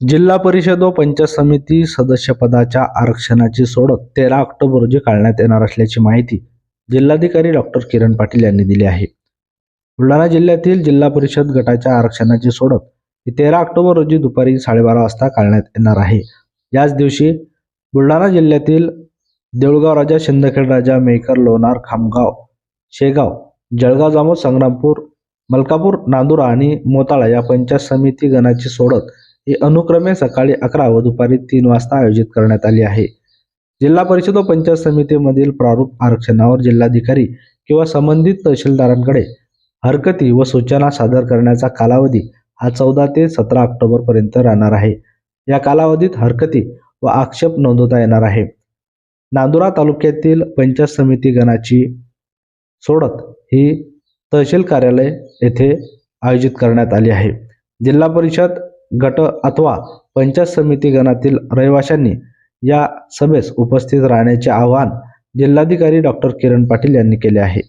जिल्हा परिषद व पंचायत समिती सदस्यपदाच्या आरक्षणाची सोडत तेरा ऑक्टोबर रोजी काढण्यात येणार असल्याची माहिती जिल्हाधिकारी डॉक्टर किरण पाटील यांनी दिली आहे. बुलढाणा जिल्ह्यातील जिल्हा परिषद गटाच्या आरक्षणाची सोडत ही तेरा ऑक्टोबर रोजी दुपारी साडेबारा वाजता काढण्यात येणार आहे. याच दिवशी बुलढाणा जिल्ह्यातील देऊळगाव राजा शिंदखेड राजा मेकर लोणार खामगाव शेगाव जळगाव जामोद संग्रामपूर मलकापूर नांदुरा आणि मोताळा या पंचायत समिती गणाची सोडत ही अनुक्रमे सकाळी अकरा व दुपारी तीन वाजता आयोजित करण्यात आली आहे. जिल्हा परिषद व पंचायत समितीमधील प्रारूप आरक्षणावर जिल्हाधिकारी किंवा संबंधित तहसीलदारांकडे हरकती व सूचना सादर करण्याचा कालावधी हा चौदा ते सतरा ऑक्टोबर पर्यंत राहणार आहे. या कालावधीत हरकती व आक्षेप नोंदवता येणार आहे. नांदुरा तालुक्यातील पंचायत समिती गणाची सोडत ही तहसील कार्यालय येथे आयोजित करण्यात आली आहे. जिल्हा परिषद गट अथवा पंचायत समिती गणातील रहिवाशांनी या सभेस उपस्थित राहण्याचे आवाहन जिल्हाधिकारी डॉक्टर किरण पाटील यांनी केले आहे.